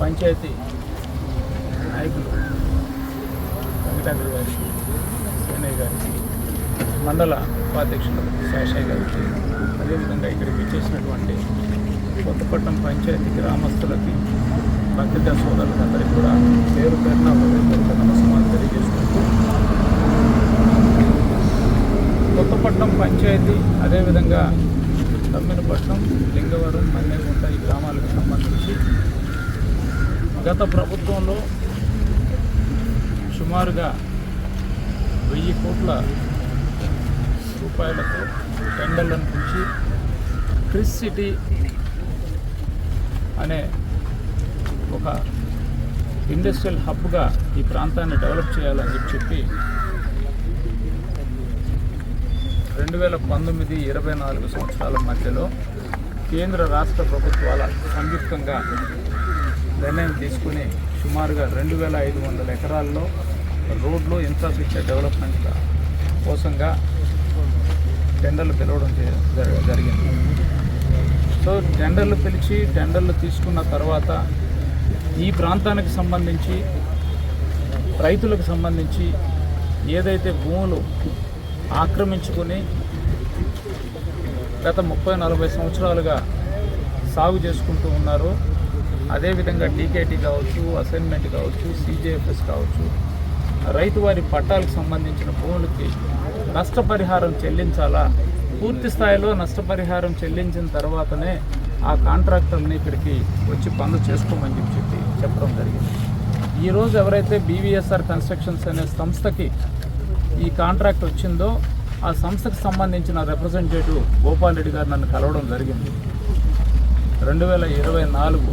పంచాయతీ నాయకులు వెంకటాద్రి గారికి సేనయ్య గారికి మండల ఉపాధ్యక్షులు శాషయ్య గారికి అదేవిధంగా ఇక్కడికి వచ్చేసినటువంటి కొత్తపట్నం పంచాయతీ గ్రామస్తులకి పత్రికా సోదరులందరికీ కూడా పేరు పేరున హృదయపూర్వక నమస్కారాలు తెలియజేసుకుంటూ కొత్తపట్నం పంచాయతీ అదేవిధంగా తమ్మినపట్నం లింగవరం మన్నేగుంట ఈ గ్రామాలకు గత ప్రభుత్వంలో సుమారుగా వెయ్యి కోట్ల రూపాయలతో టెండర్లను పిలిచి క్రిస్ సిటీ అనే ఒక ఇండస్ట్రియల్ హబ్గా ఈ ప్రాంతాన్ని డెవలప్ చేయాలని చెప్పి రెండు వేల పంతొమ్మిది ఇరవై నాలుగు సంవత్సరాల మధ్యలో కేంద్ర రాష్ట్ర ప్రభుత్వాల సంయుక్తంగా నిర్ణయం తీసుకుని సుమారుగా రెండు వేల ఐదు వందల ఎకరాల్లో రోడ్లు ఇన్ఫ్రాస్ట్రక్చర్ డెవలప్మెంట్ కోసంగా టెండర్లు పిలవడం జరి- జరిగింది. సో టెండర్లు పిలిచి టెండర్లు తీసుకున్న తర్వాత ఈ ప్రాంతానికి సంబంధించి రైతులకు సంబంధించి ఏదైతే భూములు ఆక్రమించుకొని గత ముప్పై నలభై సంవత్సరాలుగా సాగు చేసుకుంటూ ఉన్నారో అదేవిధంగా డీకేటీ కావచ్చు అసైన్మెంట్ కావచ్చు సీజేఎఫ్ఎస్ కావచ్చు రైతు వారి పట్టాలకు సంబంధించిన భూములకి నష్టపరిహారం చెల్లించాలా? పూర్తి స్థాయిలో నష్టపరిహారం చెల్లించిన తర్వాతనే ఆ కాంట్రాక్టర్ని ఇక్కడికి వచ్చి పనులు చేసుకోమని చెప్పి చెప్పి చెప్పడం జరిగింది. ఈరోజు ఎవరైతే బీవీఎస్ఆర్ కన్స్ట్రక్షన్స్ అనే సంస్థకి ఈ కాంట్రాక్ట్ వచ్చిందో ఆ సంస్థకు సంబంధించిన రిప్రజెంటేటివ్ గోపాల్ రెడ్డి గారు నన్ను కలవడం జరిగింది. రెండు వేల ఇరవై నాలుగు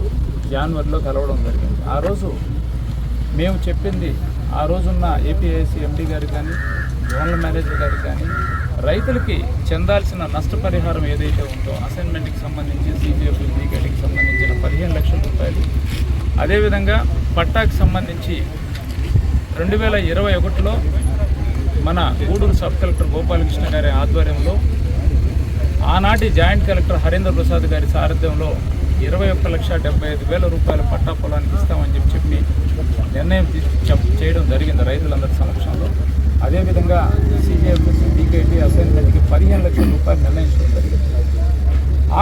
జనవరిలో కలవడం జరిగింది. ఆ రోజు మేము చెప్పింది ఆ రోజున్న ఏపీఐసి ఎండి గారు కానీ జోనల్ మేనేజర్ గారు కానీ రైతులకి చెందాల్సిన నష్టపరిహారం ఏదైతే ఉందో అసైన్మెంట్కి సంబంధించి సీజీఎఫ్ డీకేటీకి సంబంధించిన పదిహేను లక్షల రూపాయలు అదేవిధంగా పట్టాకి సంబంధించి రెండు వేల ఇరవై ఒకటిలో మన గూడూరు సబ్ కలెక్టర్ గోపాలకృష్ణ గారి ఆధ్వర్యంలో ఆనాటి జాయింట్ కలెక్టర్ హరేంద్ర ప్రసాద్ గారి సారథ్యంలో ఇరవై ఒక్క లక్ష డెబ్బై ఐదు వేల రూపాయల పట్టా పొలానికి ఇస్తామని చెప్పి చెప్పి నిర్ణయం చేయడం జరిగింది రైతులందరి సమక్షంలో. అదేవిధంగా సిజిఎఫ్ఎస్ డీకేటీ అసైన్మెంట్కి పదిహేను లక్షల రూపాయలు నిర్ణయించడం జరిగింది.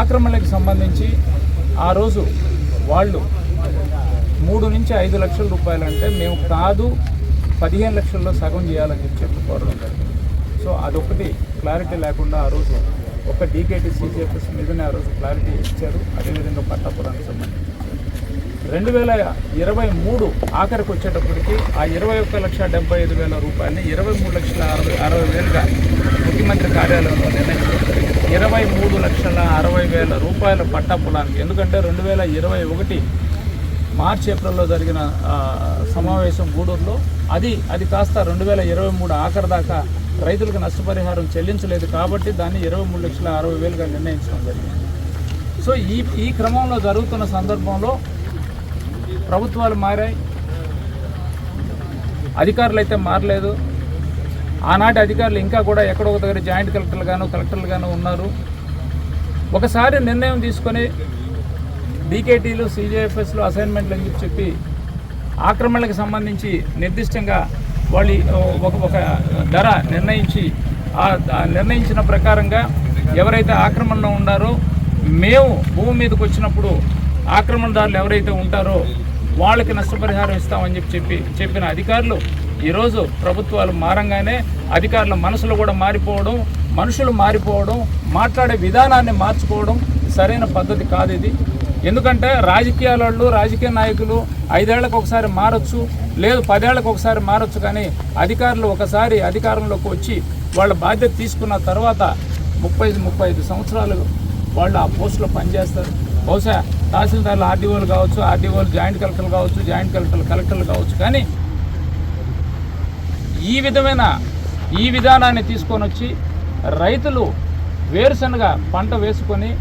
ఆక్రమణలకు సంబంధించి ఆ రోజు వాళ్ళు మూడు నుంచి ఐదు లక్షల రూపాయలు అంటే మేము కాదు పదిహేను లక్షల్లో సగం చేయాలని చెప్పి చెప్పి కోరడం జరిగింది. సో అదొకటి క్లారిటీ లేకుండా ఆ రోజు ఒక డీకేటీ సీజీఎఫ్ఎస్ మీదనే ఆ రోజు క్లారిటీ ఇచ్చారు. అదేవిధంగా పట్టాపురానికి సంబంధించి. రెండు వేల ఇరవై మూడు ఆఖరికి వచ్చేటప్పటికి ఆ ఇరవై ఒక్క లక్ష డెబ్బై ఐదు వేల రూపాయలని ఇరవై మూడు లక్షల అరవై అరవై వేలుగా ముఖ్యమంత్రి కార్యాలయంలో నిర్ణయించారు. ఇరవై మూడు లక్షల అరవై వేల రూపాయల పట్టా పొలానికి ఎందుకంటే రెండు వేల ఇరవై ఒకటి మార్చ్ ఏప్రిల్లో జరిగిన సమావేశం గూడూరులో అది అది కాస్త రెండు వేల ఇరవై మూడు ఆఖరి దాకా రైతులకు నష్టపరిహారం చెల్లించలేదు కాబట్టి దాన్ని ఇరవై మూడు లక్షల అరవై వేలుగా నిర్ణయించడం జరిగింది. సో ఈ ఈ క్రమంలో జరుగుతున్న సందర్భంలో ప్రభుత్వాలు మారాయి. అధికారులు అయితే మారలేదు. ఆనాటి అధికారులు ఇంకా కూడా ఎక్కడో ఒక దగ్గర జాయింట్ కలెక్టర్లు గాను కలెక్టర్లు గాను ఉన్నారు. ఒకసారి నిర్ణయం తీసుకొని డీకేటీలు సీజేఎఫ్ఎస్లు అసైన్మెంట్లు అని చెప్పి ఆక్రమణలకు సంబంధించి నిర్దిష్టంగా వాళ్ళు ఒక ఒక ధర నిర్ణయించి ఆ ఆ నిర్ణయించిన ప్రకారంగా ఎవరైతే ఆక్రమణలో ఉన్నారో మేము భూమి మీదకి వచ్చినప్పుడు ఆక్రమణదారులు ఎవరైతే ఉంటారో వాళ్ళకి నష్టపరిహారం ఇస్తామని చెప్పి చెప్పి చెప్పిన అధికారులు ఈరోజు ప్రభుత్వాలు మారంగానే అధికారుల మనసులు కూడా మారిపోవడం మనుషులు మారిపోవడం మాట్లాడే విధానాన్ని మార్చుకోవడం సరైన పద్ధతి కాదు ఇది. ఎందుకంటే రాజకీయాల వాళ్ళు రాజకీయ నాయకులు ఐదేళ్ళకు ఒకసారి మారచ్చు లేదు పదేళ్ళకు ఒకసారి మారచ్చు కానీ అధికారులు ఒకసారి అధికారంలోకి వచ్చి వాళ్ళ బాధ్యత తీసుకున్న తర్వాత ముప్పై ముప్పై ఐదు సంవత్సరాలు వాళ్ళు ఆ పోస్టులో పనిచేస్తారు. బహుశా తహసీల్దార్లు ఆర్డీఓలు కావచ్చు ఆర్డీఓలు జాయింట్ కలెక్టర్లు కావచ్చు జాయింట్ కలెక్టర్లు కలెక్టర్లు కావచ్చు కానీ ఈ విధమైన ఈ విధానాన్ని తీసుకొని వచ్చి రైతులు వేరుశనగ పంట వేసుకొని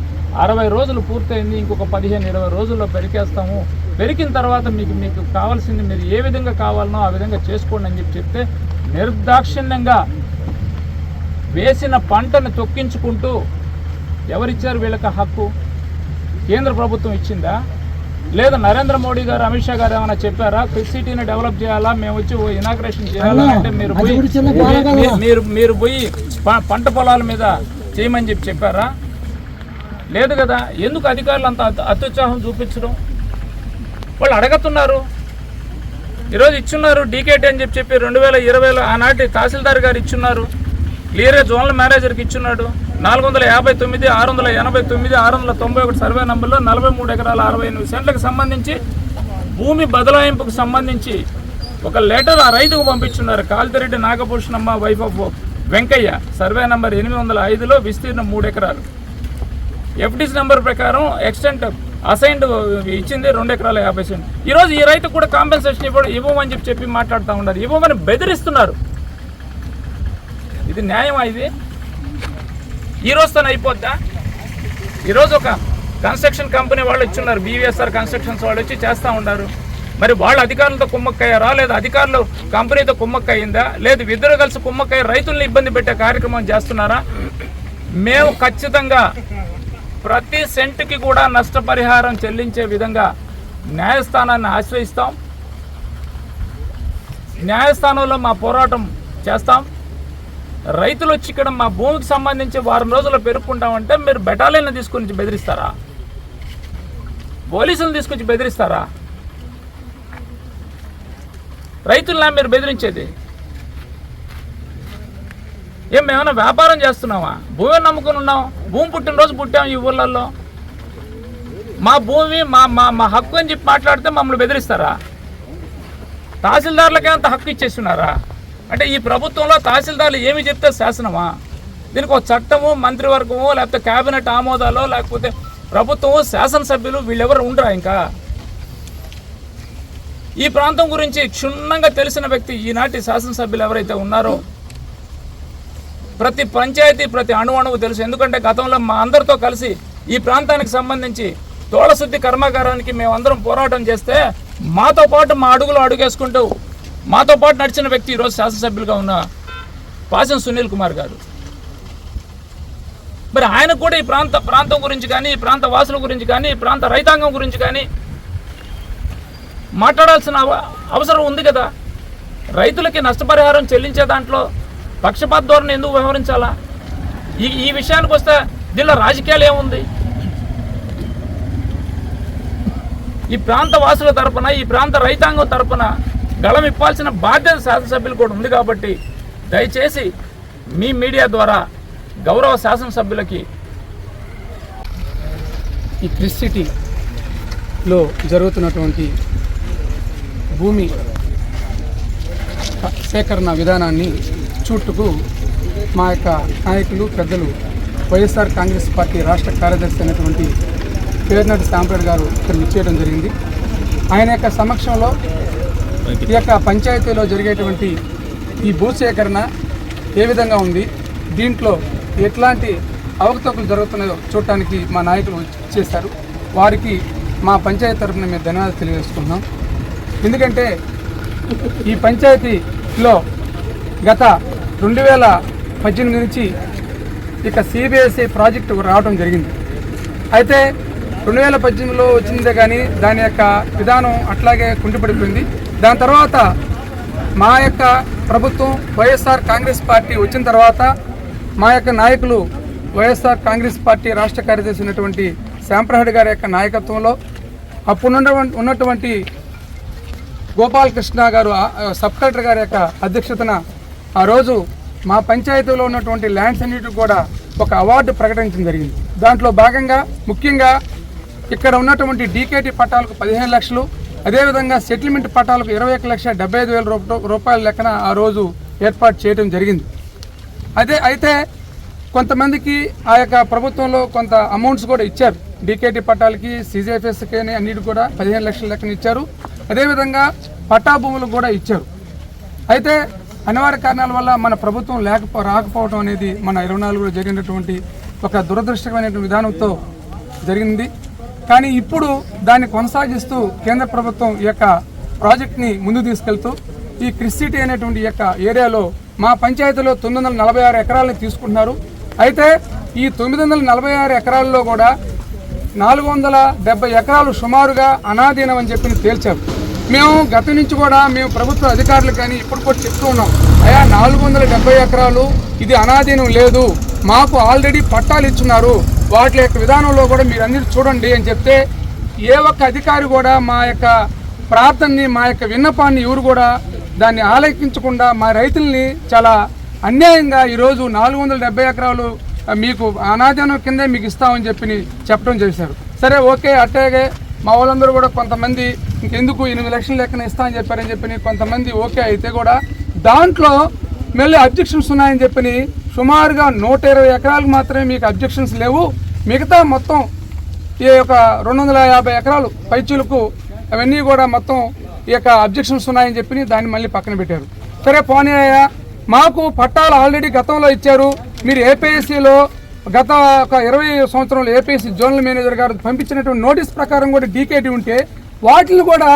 అరవై రోజులు పూర్తయింది ఇంకొక పదిహేను ఇరవై రోజుల్లో పెరికేస్తాము. పెరిగిన తర్వాత మీకు మీకు కావాల్సింది మీరు ఏ విధంగా కావాలనో ఆ విధంగా చేసుకోండి అని చెప్పి చెప్తే నిర్దాక్షిణ్యంగా వేసిన పంటను తొక్కించుకుంటూ ఎవరిచ్చారు వీళ్ళకి హక్కు? కేంద్ర ప్రభుత్వం ఇచ్చిందా? లేదా నరేంద్ర మోడీ గారు అమిత్ షా గారు ఏమైనా చెప్పారా? సిటీని డెవలప్ చేయాలా? మేము వచ్చి ఇనాగ్రేషన్ చేయాలా అంటే మీరు పోయి మీరు మీరు పోయి పంట పొలాల మీద చేయమని చెప్పి చెప్పారా? లేదు కదా. ఎందుకు అధికారులు అంత అత్యుత్సాహం చూపించడం? వాళ్ళు అడగతున్నారు. ఈరోజు ఇచ్చున్నారు డీకేటీ అని చెప్పి చెప్పి రెండు వేల ఇరవైలో ఆనాటి తహసీల్దార్ గారు ఇచ్చున్నారు. క్లియర్గా జోనల్ మేనేజర్కి ఇచ్చున్నాడు. నాలుగు వందల యాభై తొమ్మిది ఆరు వందల ఎనభై తొమ్మిది ఆరు వందల తొంభై ఒకటి సర్వే నంబర్లో నలభై మూడు ఎకరాల అరవై ఎనిమిది సెంట్లకు సంబంధించి భూమి బదలాయింపుకు సంబంధించి ఒక లెటర్ ఆ రైతుకు పంపించున్నారు. Kalthireddy Nagabhushanamma wife of Venkaiah. Survey number ఎనిమిది వందల ఐదులో విస్తీర్ణం మూడు ఎకరాలు. ఎఫ్డిస్ నెంబర్ ప్రకారం ఎక్స్టెంట్ అసైన్డ్ ఇచ్చింది రెండు ఎకరాల యాభై సెంట్ ఈరోజు ఈ రైతు కూడా కాంపెన్సేషన్ ఇవ్వడం ఇవ్వమని చెప్పి చెప్పి మాట్లాడుతూ ఉన్నారు. ఇవ్వమని బెదిరిస్తున్నారు. ఇది న్యాయమా ఇది? ఈ రోజుతో అయిపోద్దా? ఈరోజు ఒక కన్స్ట్రక్షన్ కంపెనీ వాళ్ళు ఇచ్చున్నారు బీవీఎస్ఆర్ కన్స్ట్రక్షన్స్ వాళ్ళు వచ్చి చేస్తూ ఉన్నారు. మరి వాళ్ళు అధికారులతో కుమ్మక్కయ్యారా లేదా అధికారులు కంపెనీతో కుమ్మక్కయ్యిందా? లేదు ఇద్దరు కలిసి కుమ్మక్కయ్య రైతుల్ని ఇబ్బంది పెట్టే కార్యక్రమం చేస్తున్నారా? మేము ఖచ్చితంగా ప్రతి సెంటుకి కూడా నష్టపరిహారం చెల్లించే విధంగా న్యాయస్థానాన్ని ఆశ్రయిస్తాం. న్యాయస్థానంలో మా పోరాటం చేస్తాం. రైతులు వచ్చి ఇక్కడ మా భూమికి సంబంధించి వారం రోజులు పెరుక్కుంటామంటే మీరు బెటాలియన్ తీసుకొని బెదిరిస్తారా? పోలీసులను తీసుకొచ్చి బెదిరిస్తారా? రైతుల్లా మీరు బెదిరించేది? ఏం మేమైనా వ్యాపారం చేస్తున్నామా భూమి నమ్ముకుని ఉన్నాం. భూమి పుట్టినరోజు పుట్టాం ఈ ఊళ్ళల్లో మా భూమి మా మా మా హక్కు అని చెప్పి మాట్లాడితే మమ్మల్ని బెదిరిస్తారా? తహసీల్దార్లకే అంత హక్కు ఇచ్చేస్తున్నారా? అంటే ఈ ప్రభుత్వంలో తహసీల్దార్లు ఏమి చెప్తే శాసనమా? దీనికి ఒక చట్టము మంత్రివర్గము లేకపోతే కేబినెట్ ఆమోదాలో లేకపోతే ప్రభుత్వము శాసనసభ్యులు వీళ్ళెవరు ఉండరా ఇంకా? ఈ ప్రాంతం గురించి క్షుణ్ణంగా తెలిసిన వ్యక్తి ఈనాటి శాసనసభ్యులు ఎవరైతే ఉన్నారో ప్రతి పంచాయతీ ప్రతి అణువణువు తెలుసు. ఎందుకంటే గతంలో మా అందరితో కలిసి ఈ ప్రాంతానికి సంబంధించి తోళశుద్ధి కర్మాగారానికి మేమందరం పోరాటం చేస్తే మాతో పాటు మా అడుగులు అడుగేసుకుంటూ మాతో పాటు నడిచిన వ్యక్తి ఈరోజు శాసనసభ్యులుగా ఉన్న పాసం సునీల్ కుమార్ గారు. మరి ఆయన కూడా ఈ ప్రాంత ప్రాంతం గురించి కానీ ఈ ప్రాంత వాసుల గురించి కానీ ఈ ప్రాంత రైతాంగం గురించి కానీ మాట్లాడాల్సిన అవ- అవసరం ఉంది కదా. రైతులకి నష్టపరిహారం చెల్లించే దాంట్లో పక్షపాత ధోరణి ఎందుకు వ్యవహరించాలా? ఈ ఈ విషయానికి వస్తే దీనిలో రాజకీయాలు ఏముంది? ఈ ప్రాంత వాసుల తరపున ఈ ప్రాంత రైతాంగం తరపున గళం ఇప్పాల్సిన బాధ్యత శాసనసభ్యులు కూడా ఉంది కాబట్టి దయచేసి మీ మీడియా ద్వారా గౌరవ శాసనసభ్యులకి ఈ క్రిస్ సిటీలో జరుగుతున్నటువంటి భూమి సేకరణ విధానాన్ని చుట్టుకు మా యొక్క నాయకులు పెద్దలు వైఎస్ఆర్ కాంగ్రెస్ పార్టీ రాష్ట్ర కార్యదర్శి అయినటువంటి పేర్నటి సాంప్రడ్ గారు ఇక్కడ విచ్చేయడం జరిగింది. ఆయన యొక్క సమక్షంలో ఈ యొక్క పంచాయతీలో జరిగేటువంటి ఈ భూసేకరణ ఏ విధంగా ఉంది? దీంట్లో ఎట్లాంటి అవకతవకలు జరుగుతున్నాయో చూడటానికి మా నాయకులు చేశారు. వారికి మా పంచాయతీ తరఫున మేము ధన్యవాదాలు తెలియజేసుకుంటున్నాం. ఎందుకంటే ఈ పంచాయతీలో గత రెండు వేల పద్దెనిమిది నుంచి ఇక సిబిఎస్ఈ ప్రాజెక్టు రావడం జరిగింది. అయితే రెండు వేల పద్దెనిమిదిలో వచ్చిందే కానీ దాని యొక్క విధానం అట్లాగే కుంటిపడిపోయింది దాని తర్వాత మా యొక్క ప్రభుత్వం వైఎస్ఆర్ కాంగ్రెస్ పార్టీ వచ్చిన తర్వాత మా యొక్క నాయకులు వైఎస్ఆర్ కాంగ్రెస్ పార్టీ రాష్ట్ర కార్యదర్శి ఉన్నటువంటి శాంప్రహడ్ గారి యొక్క నాయకత్వంలో అప్పుడు ఉన్నటువంటి గోపాలకృష్ణ గారు సబ్ కలెక్టర్ గారి యొక్క అధ్యక్షతన ఆ రోజు మా పంచాయతీలో ఉన్నటువంటి ల్యాండ్స్ అన్నిటికి కూడా ఒక అవార్డు ప్రకటించడం జరిగింది. దాంట్లో భాగంగా ముఖ్యంగా ఇక్కడ ఉన్నటువంటి డీకేటీ పట్టాలకు పదిహేను లక్షలు అదేవిధంగా సెటిల్మెంట్ పట్టాలకు ఇరవై ఒక లక్ష డెబ్బై ఐదు వేల రూపాయల లెక్కన ఆ రోజు ఏర్పాటు చేయడం జరిగింది. అదే అయితే కొంతమందికి ఆ యొక్క ప్రభుత్వంలో కొంత అమౌంట్స్ కూడా ఇచ్చారు. డీకేటీ పట్టాలకి సీజీఎఫ్ఎస్కి అన్నిటి కూడా పదిహేను లక్షల లెక్కన ఇచ్చారు. అదేవిధంగా పట్టా భూములకు కూడా ఇచ్చారు. అయితే అనివార్య కారణాల వల్ల మన ప్రభుత్వం లేకపో రాకపోవడం అనేది మన ఇరవై నాలుగులో జరిగినటువంటి ఒక దురదృష్టకమైనటువంటి విధానంతో జరిగింది. కానీ ఇప్పుడు దాన్ని కొనసాగిస్తూ కేంద్ర ప్రభుత్వం ఈ యొక్క ప్రాజెక్ట్ని ముందు తీసుకెళ్తూ ఈ క్రిస్సిటీ అనేటువంటి యొక్క ఏరియాలో మా పంచాయతీలో తొమ్మిది వందల నలభై ఆరు ఎకరాలను తీసుకుంటున్నారు. అయితే ఈ తొమ్మిది వందల నలభై ఆరు ఎకరాల్లో కూడా నాలుగు వందల డెబ్బై ఎకరాలు సుమారుగా అనాధీనం అని చెప్పి తేల్చారు. మేము గత నుంచి కూడా మేము ప్రభుత్వ అధికారులు కానీ ఇప్పుడు కూడా చెప్తూ ఉన్నాం. అయా నాలుగు వందల డెబ్బై ఎకరాలు ఇది అనాధీనం లేదు. మాకు ఆల్రెడీ పట్టాలు ఇచ్చున్నారు. వాటి యొక్క విధానంలో కూడా మీరు అందరూ చూడండి అని చెప్తే ఏ ఒక్క అధికారి కూడా మా యొక్క ప్రార్థనని మా యొక్క విన్నపాన్ని ఎవరు కూడా దాన్ని ఆలకించకుండా మా రైతుల్ని చాలా అన్యాయంగా ఈరోజు నాలుగు వందల డెబ్బై ఎకరాలు మీకు అనాధనం కిందే మీకు ఇస్తామని చెప్పి చెప్పడం చేశారు. సరే ఓకే అట్టాగే మా వాళ్ళందరూ కూడా కొంతమంది ఇంకెందుకు ఎనిమిది లక్షల లెక్కన ఇస్తామని చెప్పారని చెప్పి కొంతమంది ఓకే అయితే కూడా దాంట్లో మళ్ళీ అబ్జెక్షన్స్ ఉన్నాయని చెప్పి సుమారుగా నూట ఇరవై ఎకరాలకు మాత్రమే మీకు అబ్జెక్షన్స్ లేవు. మిగతా మొత్తం ఈ యొక్క రెండు వందల యాభై ఎకరాలు పైచీలకు అవన్నీ కూడా మొత్తం ఈ యొక్క అబ్జెక్షన్స్ ఉన్నాయని చెప్పి దాన్ని మళ్ళీ పక్కన పెట్టారు. సరే పోనీ మాకు పట్టాలు ఆల్రెడీ గతంలో ఇచ్చారు. మీరు ఏపీఎస్సీలో గత ఒక ఇరవై సంవత్సరంలో ఏపీఎస్సీ జోనల్ మేనేజర్ గారు పంపించినటువంటి నోటీస్ ప్రకారం కూడా డీకేటీ ఉంటే వాటిని కూడా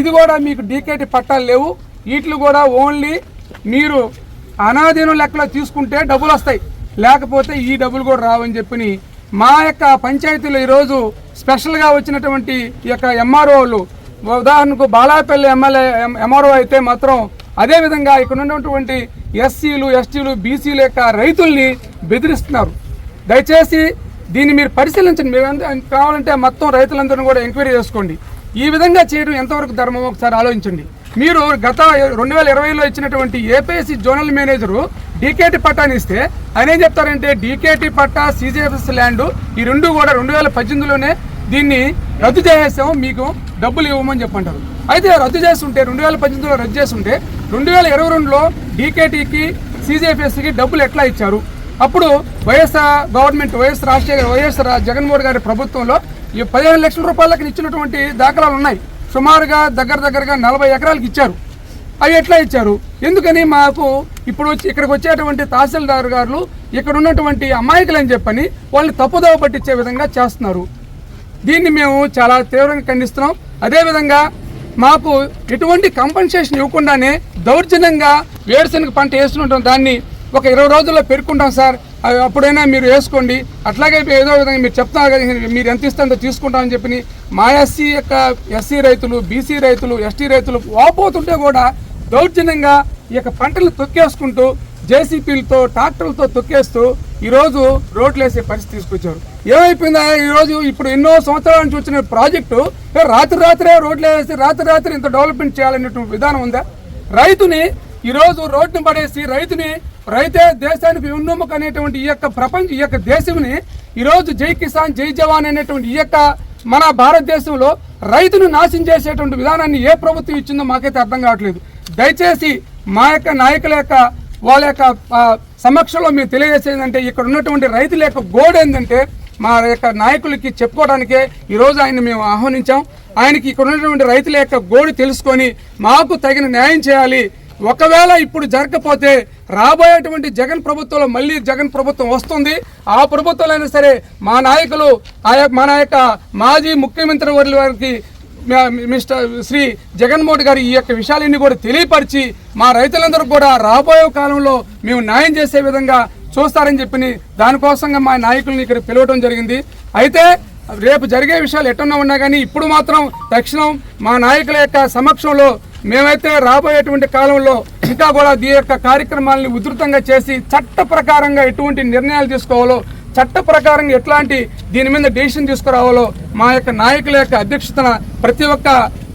ఇది కూడా మీకు డీకేటీ పట్టాలు లేవు. వీటిని కూడా ఓన్లీ మీరు అనాధీనం లెక్కలో తీసుకుంటే డబ్బులు వస్తాయి. లేకపోతే ఈ డబ్బులు కూడా రావని చెప్పి మా యొక్క పంచాయతీలో ఈరోజు స్పెషల్గా వచ్చినటువంటి ఈ యొక్క ఎంఆర్ఓలు ఉదాహరణకు బాలాపల్లి ఎమ్మెల్యే ఎంఆర్ఓ అయితే మాత్రం అదేవిధంగా ఇక్కడ ఉన్నటువంటి ఎస్సీలు ఎస్టీలు బీసీల యొక్క రైతుల్ని బెదిరిస్తున్నారు. దయచేసి దీన్ని మీరు పరిశీలించండి. మీరు కావాలంటే మొత్తం రైతులందరినీ కూడా ఎంక్వైరీ చేసుకోండి. ఈ విధంగా చేయడం ఎంతవరకు ధర్మం ఒకసారి ఆలోచించండి. మీరు గత రెండు వేల ఇరవైలో ఇచ్చినటువంటి ఏపీఎస్సీ జోనల్ మేనేజరు డీకేటీ పట్టాని ఇస్తే ఆయన ఏం చెప్తారంటే డీకేటీ పట్టా సీజీఎఫ్ఎస్ ల్యాండ్ ఈ రెండు కూడా రెండు వేల పద్దెనిమిదిలోనే దీన్ని రద్దు చేసేసాము మీకు డబ్బులు ఇవ్వమని చెప్పంటారు. అయితే రద్దు చేస్తుంటే రెండు వేల పద్దెనిమిదిలో రద్దు చేస్తుంటే రెండు వేల ఇరవై రెండులో డీకేటీకి సీజీఎఫ్ఎస్సీకి డబ్బులు ఎట్లా ఇచ్చారు? అప్పుడు YSR government YS Rajasekhar YS Jaganmohan గారి ప్రభుత్వంలో ఈ పదిహేను లక్షల రూపాయలకి ఇచ్చినటువంటి దాఖలాలు ఉన్నాయి. సుమారుగా దగ్గర దగ్గరగా నలభై ఎకరాలకు ఇచ్చారు. అవి ఎట్లా ఇచ్చారు? ఎందుకని మాకు ఇప్పుడు వచ్చి ఇక్కడికి వచ్చేటువంటి తహసీల్దార్ గారు ఇక్కడ ఉన్నటువంటి అమాయకులు అని చెప్పని వాళ్ళని తప్పుదోవ పట్టించే విధంగా చేస్తున్నారు. దీన్ని మేము చాలా తీవ్రంగా ఖండిస్తున్నాం. అదేవిధంగా మాకు ఎటువంటి కంపెన్సేషన్ ఇవ్వకుండానే దౌర్జన్యంగా వేరుశనగ పంట వేస్తుంటాం దాన్ని ఒక ఇరవై రోజుల్లో పెరుక్కుంటాం సార్. అవి అప్పుడైనా మీరు వేసుకోండి. అట్లాగే ఏదో విధంగా మీరు చెప్తున్నారు కదా మీరు ఎంత ఇస్తే తీసుకుంటామని చెప్పి మా ఎస్సీ యొక్క ఎస్సీ రైతులు బీసీ రైతులు ఎస్టీ రైతులు వాపోతుంటే కూడా దౌర్జన్యంగా ఈ యొక్క పంటలు తొక్కేసుకుంటూ జేసీపీలతో ట్రాక్టర్లతో తొక్కేస్తూ ఈరోజు రోడ్లు వేసే పరిస్థితి తీసుకొచ్చారు. ఏమైపోయిందా? ఈరోజు ఇప్పుడు ఎన్నో సంవత్సరాల నుంచి వచ్చిన ప్రాజెక్టు రాత్రి రాత్రే రోడ్లు వేసి రాత్రి రాత్రి ఇంత డెవలప్మెంట్ చేయాలనేటువంటి విధానం ఉందా? రైతుని ఈరోజు రోడ్డును పడేసి రైతుని రైతే దేశానికి వెన్నెముక అనేటువంటి ఈ యొక్క ప్రపంచ ఈ యొక్క దేశంని ఈరోజు జై కిసాన్ జై జవాన్ అనేటువంటి ఈ యొక్క మన భారతదేశంలో రైతును నాశనం చేసేటువంటి విధానాన్ని ఏ ప్రభుత్వం ఇచ్చిందో మాకైతే అర్థం కావట్లేదు. దయచేసి మా యొక్క నాయకుల యొక్క వాళ్ళ యొక్క సమక్షంలో మేము తెలియజేసేదంటే ఇక్కడ ఉన్నటువంటి రైతుల యొక్క గోడ ఏంటంటే మా యొక్క నాయకులకి చెప్పుకోవడానికే ఈరోజు ఆయన మేము ఆహ్వానించాం. ఆయనకి ఇక్కడ ఉన్నటువంటి రైతుల యొక్క గోడు తెలుసుకొని మాకు తగిన న్యాయం చేయాలి. ఒకవేళ ఇప్పుడు జరగకపోతే రాబోయేటువంటి జగన్ ప్రభుత్వంలో మళ్ళీ జగన్ ప్రభుత్వం వస్తుంది. ఆ ప్రభుత్వంలో అయినా సరే మా నాయకులు ఆ యొక్క మన యొక్క మాజీ ముఖ్యమంత్రి వర్ల వారికి మిస్టర్ శ్రీ జగన్మోహన్ గారు ఈ యొక్క విషయాలన్నీ కూడా తెలియపరిచి మా రైతులందరూ కూడా రాబోయే కాలంలో మేము న్యాయం చేసే విధంగా చూస్తారని చెప్పి దానికోసంగా మా నాయకుల్ని ఇక్కడ పిలవడం జరిగింది. అయితే రేపు జరిగే విషయాలు ఎట్టున్నా ఉన్నా కానీ ఇప్పుడు మాత్రం తక్షణం మా నాయకుల యొక్క సమక్షంలో మేమైతే రాబోయేటువంటి కాలంలో ఇంకా కూడా ఈ యొక్క కార్యక్రమాలని ఉధృతంగా చేసి చట్ట ప్రకారంగా ఎటువంటి నిర్ణయాలు తీసుకోవాలో చట్ట ప్రకారంగా ఎట్లాంటి దీని మీద డెసిషన్ తీసుకురావాలో మా యొక్క నాయకుల యొక్క అధ్యక్షతన ప్రతి ఒక్క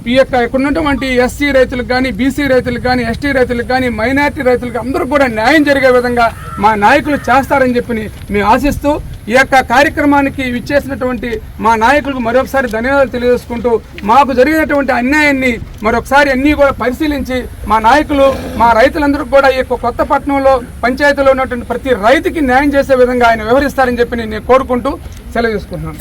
ఈ యొక్క ఇక్కడ ఉన్నటువంటి ఎస్సీ రైతులకు కానీ బీసీ రైతులకు కానీ ఎస్టీ రైతులకు కానీ మైనారిటీ రైతులకు అందరూ కూడా న్యాయం జరిగే విధంగా మా నాయకులు చేస్తారని చెప్పి మేము ఆశిస్తూ ఈ యొక్క కార్యక్రమానికి విచ్చేసినటువంటి మా నాయకులకు మరొకసారి ధన్యవాదాలు తెలియజేసుకుంటూ మాకు జరిగినటువంటి అన్యాయాన్ని మరొకసారి అన్నీ కూడా పరిశీలించి మా నాయకులు మా రైతులందరూ కూడా ఈ యొక్క కొత్త పట్టణంలో పంచాయతీలో ఉన్నటువంటి ప్రతి రైతుకి న్యాయం చేసే విధంగా ఆయన వ్యవహరిస్తారని చెప్పి నేను కోరుకుంటూ సెలవు తీసుకుంటున్నాను.